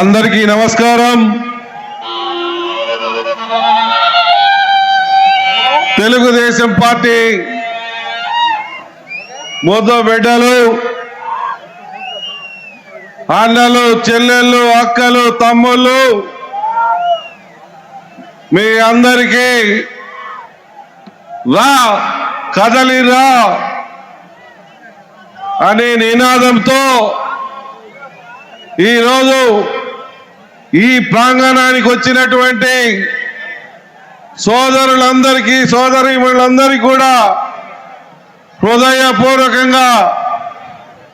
అందరికీ నమస్కారం. తెలుగుదేశం పార్టీ మోదో బిడ్డలు అన్నలు చెల్లెళ్ళు అక్కలు తమ్ముళ్ళు మీ అందరికీ రా కదలి రా అనే నినాదంతో ఈరోజు ఈ ప్రాంగణానికి వచ్చినటువంటి సోదరులందరికీ సోదరిములందరికీ కూడా హృదయపూర్వకంగా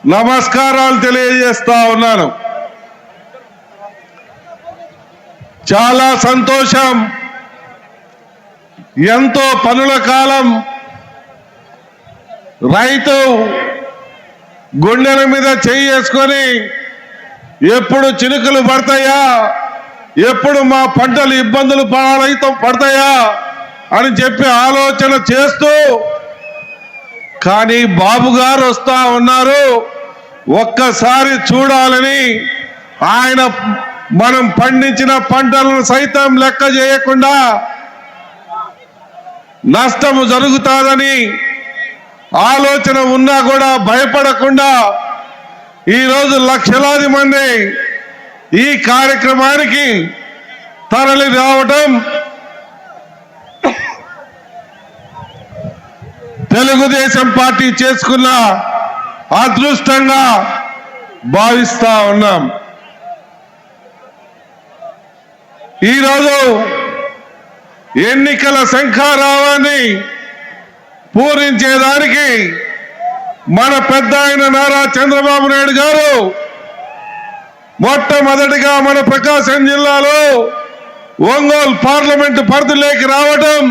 నమస్కారాలు తెలియజేస్తా ఉన్నాను. చాలా సంతోషం. ఎంతో పనుల కాలం. రైతు గుండెల మీద చేయి వేసుకొని ఎప్పుడు చినుకులు పడతాయా? ఎప్పుడు మా పంటలు ఇబ్బందులు పాలైతే పడతాయా? అని చెప్పి ఆలోచన చేస్తూ కానీ బాబు గారు వస్తా ఉన్నారు. ఒక్కసారి చూడాలని ఆయన మనం పండించిన పంటలను సైతం లెక్క చేయకుండా నష్టము జరుగుతాదని ఆలోచన ఉన్నా కూడా భయపడకుండా ఈరోజు లక్షలాది మంది ఈ కార్యక్రమానికి తరలి రావటం తెలుగుదేశం పార్టీ చేసుకున్న అదృష్టంగా భావిస్తా ఉన్నాం. ఈరోజు ఎన్నికల శంఖారావాన్ని పూరించేదానికి మన పెద్ద ఆయన నారా చంద్రబాబు నాయుడు గారు మొట్టమొదటిగా మన ప్రకాశం జిల్లాలో ఒంగోలు పార్లమెంటు పరిధిలోకి రావటం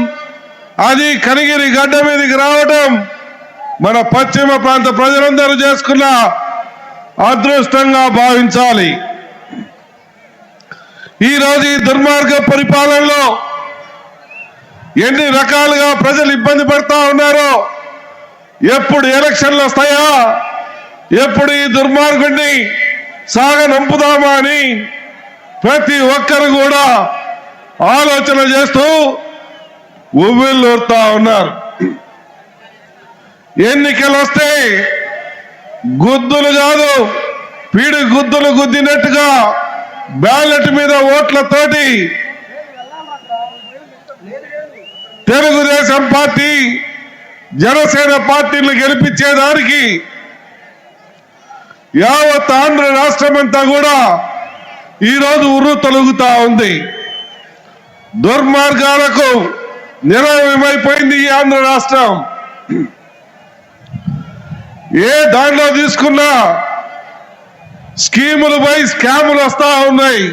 అది కనిగిరి గడ్డ మీదకి రావటం మన పశ్చిమ ప్రాంత ప్రజలందరూ చేసుకున్న అదృష్టంగా భావించాలి. ఈరోజు ఈ దుర్మార్గ పరిపాలనలో ఎన్ని రకాలుగా ప్రజలు ఇబ్బంది పడతా ఉన్నారో ఎప్పుడు ఎలక్షన్లు వస్తాయా? ఎప్పుడు ఈ దుర్మార్గుడిని సాగనంపుదామా అని ప్రతి ఒక్కరు కూడా ఆలోచన చేస్తూ ఉవ్విల్లూరుతా ఉన్నారు. ఎన్నికలు వస్తే గుద్దులు కాదు పీడి గుద్దులు గుద్దినట్టుగా బ్యాలెట్ మీద ఓట్లతోటి తెలుగుదేశం పార్టీ జనసేన పార్టీలు గెలిపించేదానికి యావత్ ఆంధ్ర రాష్ట్రం అంతా కూడా ఈరోజు ఉర్రు తొలుగుతా ఉంది. దుర్మార్గాలకు నిరవయమైపోయింది ఈ ఆంధ్ర రాష్ట్రం. ఏ దాంట్లో తీసుకున్నా స్కీములు పై స్కాములు వస్తా ఉన్నాయి.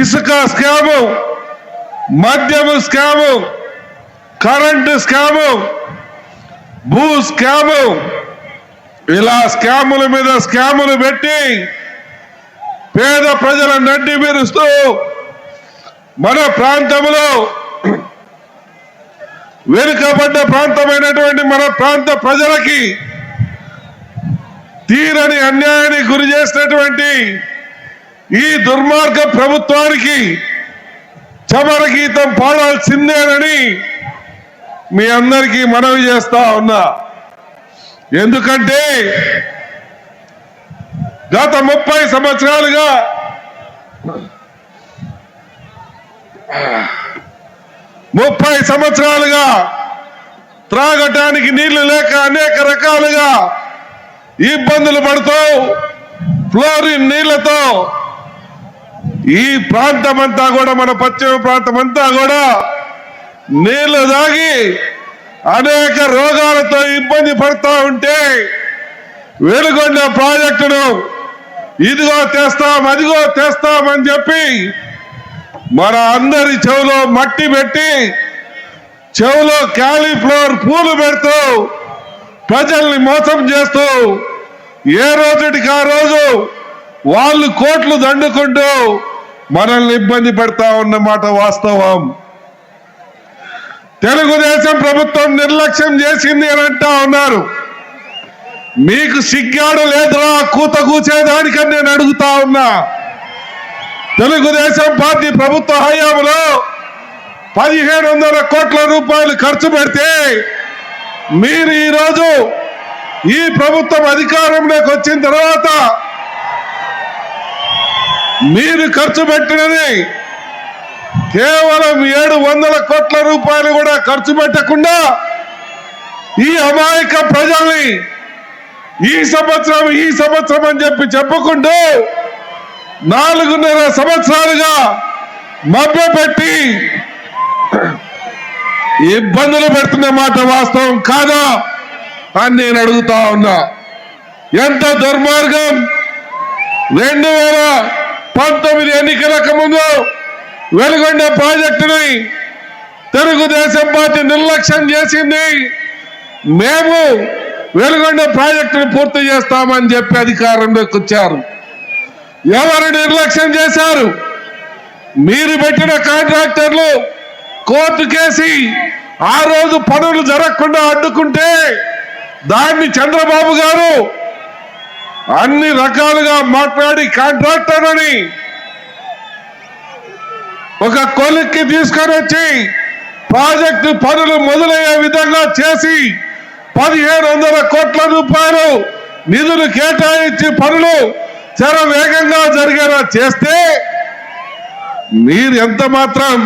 ఇసుక స్కాము మద్యము స్కాము కరెంటు స్కాము భూ స్కాము ఇలా స్కాముల మీద స్కాములు పెట్టి పేద ప్రజల నడ్డి మెరుస్తూ మన ప్రాంతంలో వెనుకబడ్డ ప్రాంతమైనటువంటి మన ప్రాంత ప్రజలకి తీరని అన్యాయానికి గురి చేసినటువంటి ఈ దుర్మార్గ ప్రభుత్వానికి చమర గీతం పాడాల్సిందేనని మీ అందరికీ మనవి చేస్తా ఉన్నా. ఎందుకంటే గత ముప్పై సంవత్సరాలుగా ముప్పై సంవత్సరాలుగా త్రాగటానికి నీళ్ళు లేక అనేక రకాలుగా ఇబ్బందులు పడుతూ ఫ్లోరిన్ నీళ్ళతో ఈ ప్రాంతం అంతా కూడా మన పశ్చిమ ప్రాంతం అంతా కూడా నీళ్ళు దాగి అనేక రోగాలతో ఇబ్బంది పడుతూ ఉంటే వెలుగొండ ప్రాజెక్టును ఇదిగో తెస్తాం అదిగో తెస్తామని చెప్పి మన అందరి చెవులో మట్టి పెట్టి చెవులో క్యాలీఫ్లవర్ పూలు పెడుతూ ప్రజల్ని మోసం చేస్తూ ఏ రోజుటికి ఆ రోజు వాళ్ళు కోట్లు దండుకుంటూ మనల్ని ఇబ్బంది పెడతా ఉన్నమాట వాస్తవం. తెలుగుదేశం ప్రభుత్వం నిర్లక్ష్యం చేసింది అని అంటా ఉన్నారు. మీకు సిగ్గాడు లేదురా కూత కూచేదానికని నేను అడుగుతా ఉన్నా. తెలుగుదేశం పార్టీ ప్రభుత్వ హయాంలో పదిహేడు వందల కోట్ల రూపాయలు ఖర్చు పెడితే మీరు ఈరోజు ఈ ప్రభుత్వం అధికారంలోకి వచ్చిన తర్వాత మీరు ఖర్చు పెట్టినది కేవలం ఏడు వందల కోట్ల రూపాయలు కూడా ఖర్చు పెట్టకుండా ఈ అమాయక ప్రజల్ని ఈ సంవత్సరం ఈ సంవత్సరం అని చెప్పి చెప్పుకుంటూ నాలుగున్నర సంవత్సరాలుగా మభ్యపెట్టి ఇబ్బందులు పెడుతున్న మాట వాస్తవం కాదా అని నేను అడుగుతా ఉన్నా. ఎంత దుర్మార్గం? రెండు వేల పంతొమ్మిది ఎన్నికలకు ముందు వెలుగొండ ప్రాజెక్టుని తెలుగుదేశం పార్టీ నిర్లక్ష్యం చేసింది. మేము వెలుగొండ ప్రాజెక్టును పూర్తి చేస్తామని చెప్పి అధికారంలోకి వచ్చారు. ఎవరు నిర్లక్ష్యం చేశారు? మీరు పెట్టిన కాంట్రాక్టర్లు కోర్టు కేసి ఆ రోజు పనులు జరగకుండా అడ్డుకుంటే దాన్ని చంద్రబాబు గారు అన్ని రకాలుగా మాట్లాడి కాంట్రాక్టర్ అని ఒక కొలిక్కి తీసుకొని వచ్చి ప్రాజెక్టు పనులు మొదలయ్యే విధంగా చేసి పదిహేడు వందల కోట్ల రూపాయలు నిధులు కేటాయించి పనులు చాలా వేగంగా జరిగేలా చేస్తే మీరు ఎంత మాత్రం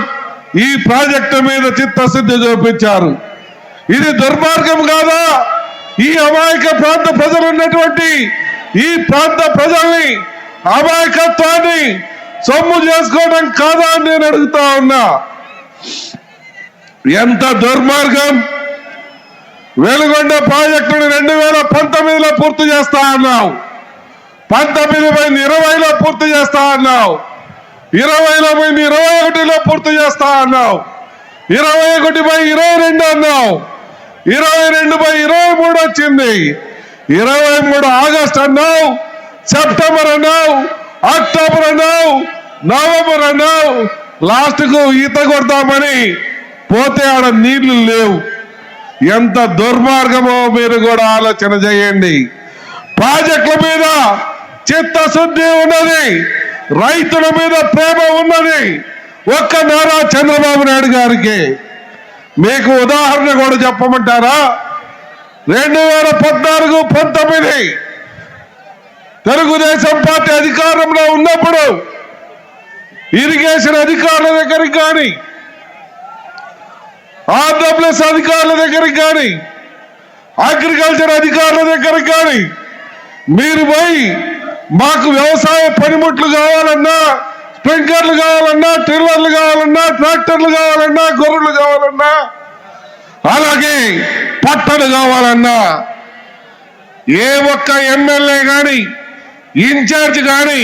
ఈ ప్రాజెక్టు మీద చిత్తశుద్ధి చూపించారు. ఇది దుర్మార్గం కాదా? ఈ అమాయక ప్రాంత ప్రజలు ఉన్నటువంటి ఈ ప్రాంత ప్రజల్ని అమాయకత్వాన్ని సొమ్ము చేసుకోవడం కాదా అని నేను అడుగుతా ఉన్నా. ఎంత దుర్మార్గం. వెలుగొండ ప్రాజెక్టును రెండు వేల పంతొమ్మిదిలో పూర్తి చేస్తా అన్నావు. పంతొమ్మిది పోయింది ఇరవైలో పూర్తి చేస్తా అన్నావు. ఇరవైలో పోయింది ఇరవై ఒకటిలో పూర్తి చేస్తా అన్నావు. ఇరవై ఒకటి బై ఇరవై రెండు అన్నావు. ఇరవై రెండు బై ఇరవై మూడు వచ్చింది. ఇరవై మూడు ఆగస్ట్ అన్నావు. సెప్టెంబర్ అన్నావు. అక్టోబర్ అన్నావు. నవంబర్ అన్నావు లాస్ట్కు ఈత కొడతామని పోతే ఆడ నీళ్ళు లేవు. ఎంత దుర్మార్గమో మీరు కూడా ఆలోచన చేయండి. ప్రాజెక్టుల మీద చిత్తశుద్ధి ఉన్నది రైతుల మీద ప్రేమ ఉన్నది. ఒక్క నారా చంద్రబాబు నాయుడు గారికి మీకు ఉదాహరణ కూడా చెప్పమంటారా? రెండు వేల పద్నాలుగు పంతొమ్మిది తెలుగుదేశం పార్టీ అధికారంలో ఉన్నప్పుడు ఇరిగేషన్ అధికారుల దగ్గరికి కానీ ఆర్డబ్ల్యూఎస్ అధికారుల దగ్గరికి కానీ అగ్రికల్చర్ అధికారుల దగ్గరికి కానీ మీరు పోయి మాకు వ్యవసాయ పనిముట్లు కావాలన్నా స్ప్రింక్లర్లు కావాలన్నా టిల్లర్లు కావాలన్నా ట్రాక్టర్లు కావాలన్నా గొర్రెలు కావాలన్నా అలాగే పట్టలు కావాలన్నా ఏ ఒక్క ఎమ్మెల్యే కానీ ఇన్ఛార్జ్ కానీ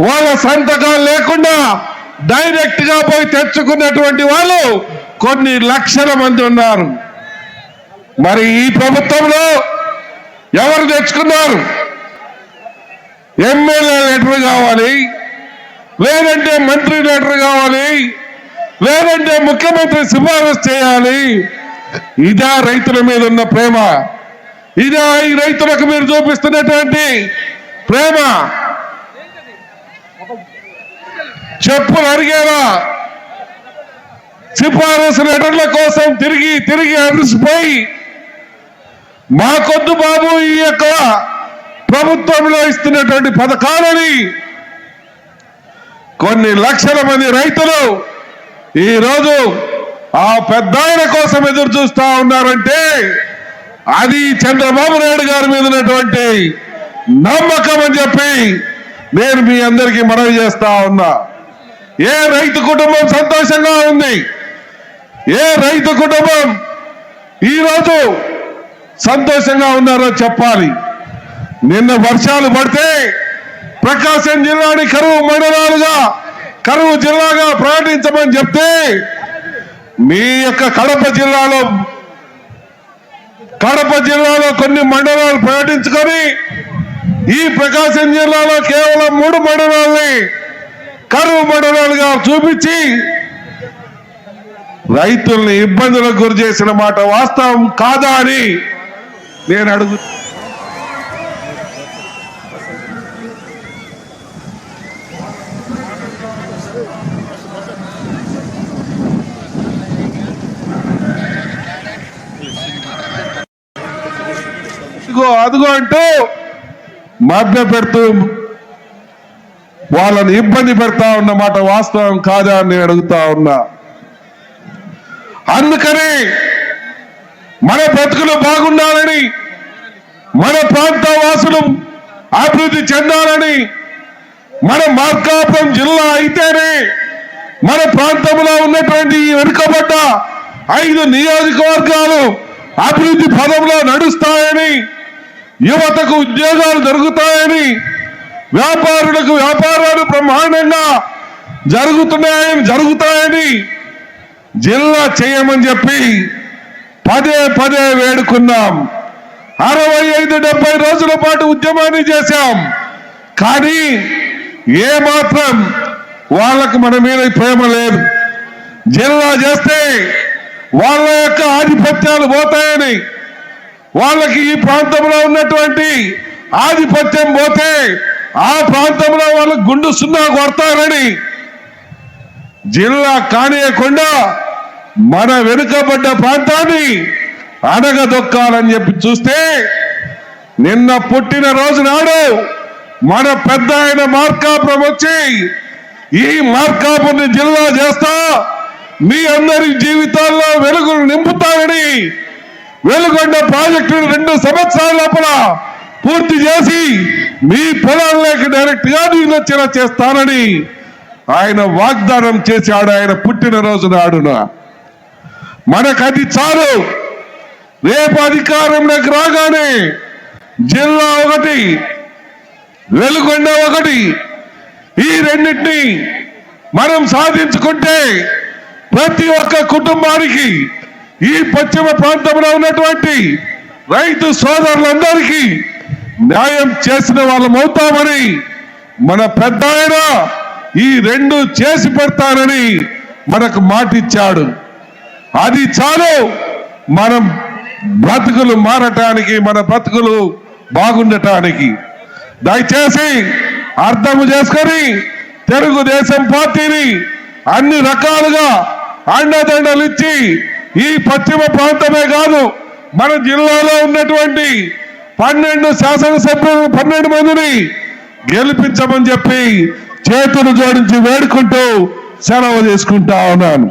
వాళ్ళ సంతకాలు లేకుండా డైరెక్ట్గా పోయి తెచ్చుకున్నటువంటి వాళ్ళు కొన్ని లక్షల మంది ఉన్నారు. మరి ఈ ప్రభుత్వంలో ఎవరు తెచ్చుకున్నారు? ఎమ్మెల్యే లెటర్ కావాలి లేదంటే మంత్రి లెటర్ కావాలి లేదంటే ముఖ్యమంత్రి సిఫారసు చేయాలి. ఇదా రైతుల మీద ఉన్న ప్రేమ. ఇదా ఈ రైతులకు మీరు చూపిస్తున్నటువంటి ప్రేమ. చెప్పులు అడిగేలా సిఫారసు లెటర్ల కోసం తిరిగి తిరిగి అలసిపోయి మాకొద్దు బాబు ఈ యొక్క ప్రభుత్వంలో ఇస్తున్నటువంటి పథకాలని కొన్ని లక్షల మంది రైతులు ఈరోజు ఆ పెద్ద ఆయన కోసం ఎదురు చూస్తా ఉన్నారంటే అది చంద్రబాబు నాయుడు గారి మీద ఉన్నటువంటి నమ్మకం అని చెప్పి నేను మీ అందరికీ మనవి చేస్తా ఉన్నా. ఏ రైతు కుటుంబం సంతోషంగా ఉంది? ఏ రైతు కుటుంబం ఈరోజు సంతోషంగా ఉన్నారో చెప్పాలి. నిన్న వర్షాలు పడితే ప్రకాశం జిల్లాని కరువు మండలాలుగా కరువు జిల్లాగా ప్రకటించమని చెప్తే మీ యొక్క కడప జిల్లాలో కడప జిల్లాలో కొన్ని మండలాలు ప్రకటించుకొని ఈ ప్రకాశం జిల్లాలో కేవలం మూడు మండలాల్ని కరువు మండలాలుగా చూపించి రైతుల్ని ఇబ్బందులకు గురి చేసిన మాట వాస్తవం కాదా అని నేను అడుగు అదిగో అదిగో అంటూ మభ్య పెడుతూ వాళ్ళని ఇబ్బంది పెడతా ఉన్నమాట వాస్తవం కాదా అని నేను అడుగుతా ఉన్నా. అందుకని మన బ్రతుకులు బాగుండాలని మన ప్రాంత వాసులు అభివృద్ధి చెందాలని మన మార్కాపురం జిల్లా అయితేనే మన ప్రాంతంలో ఉన్నటువంటి వెనుకబడ్డ ఐదు నియోజకవర్గాలు అభివృద్ధి పదంలో నడుస్తాయని యువతకు ఉద్యోగాలు దొరుకుతాయని వ్యాపారులకు వ్యాపారాలు బ్రహ్మాండంగా జరుగుతున్నాయని జరుగుతాయని జిల్లా చేయమని చెప్పి పదే పదే వేడుకున్నాం. అరవై ఐదు డెబ్బై రోజుల పాటు ఉద్యమాన్ని చేశాం. కానీ ఏ మాత్రం వాళ్ళకు మన మీద ప్రేమ లేదు. జిల్లా చేస్తే వాళ్ళ యొక్క ఆధిపత్యాలు పోతాయని వాళ్ళకి ఈ ప్రాంతంలో ఉన్నటువంటి ఆధిపత్యం పోతే ఆ ప్రాంతంలో వాళ్ళు గుండు సున్నా కొడతారని జిల్లా కానియకుండా మన వెనుకబడ్డ ప్రాంతాన్ని అడగదొక్కాలని చెప్పి చూస్తే నిన్న పుట్టిన రోజు నాడు మన పెద్ద ఆయన మార్కాపురం వచ్చి ఈ మార్కాపురం జిల్లా చేస్తా మీ అందరి జీవితాల్లో వెలుగులు నింపుతారని వెలుగొండ ప్రాజెక్టును రెండు సంవత్సరాల లోపల పూర్తి చేసి మీ పొలాల్లోకి డైరెక్ట్గా నీళ్ళు వచ్చేలా చేస్తానని ఆయన వాగ్దానం చేశాడు ఆయన పుట్టినరోజు నాడున మనకు అది చాలు. రేపు అధికారంలోకి రాగానే జిల్లా ఒకటి వెలుగొండ ఒకటి ఈ రెండింటిని మనం సాధించుకుంటే ప్రతి ఒక్క కుటుంబానికి ఈ పశ్చిమ ప్రాంతంలో ఉన్నటువంటి రైతు సోదరులందరికీ న్యాయం చేసిన వాళ్ళం అవుతామని మన పెద్ద ఆయన ఈ రెండు చేసి పెడతానని మనకు మాటిచ్చాడు. అది చాలు. మనం బ్రతుకులు మారటానికి మన బ్రతుకులు బాగుండటానికి. దయచేసి అర్థం చేసుకొని తెలుగుదేశం పార్టీని అన్ని రకాలుగా అండదండలు ఇచ్చి ఈ పశ్చిమ ప్రాంతమే కాదు మన జిల్లాలో ఉన్నటువంటి పన్నెండు శాసనసభ్యులు పన్నెండు మందిని గెలిపించమని చెప్పి చేతులు జోడించి వేడుకుంటూ సెలవు తీసుకుంటా ఉన్నాను.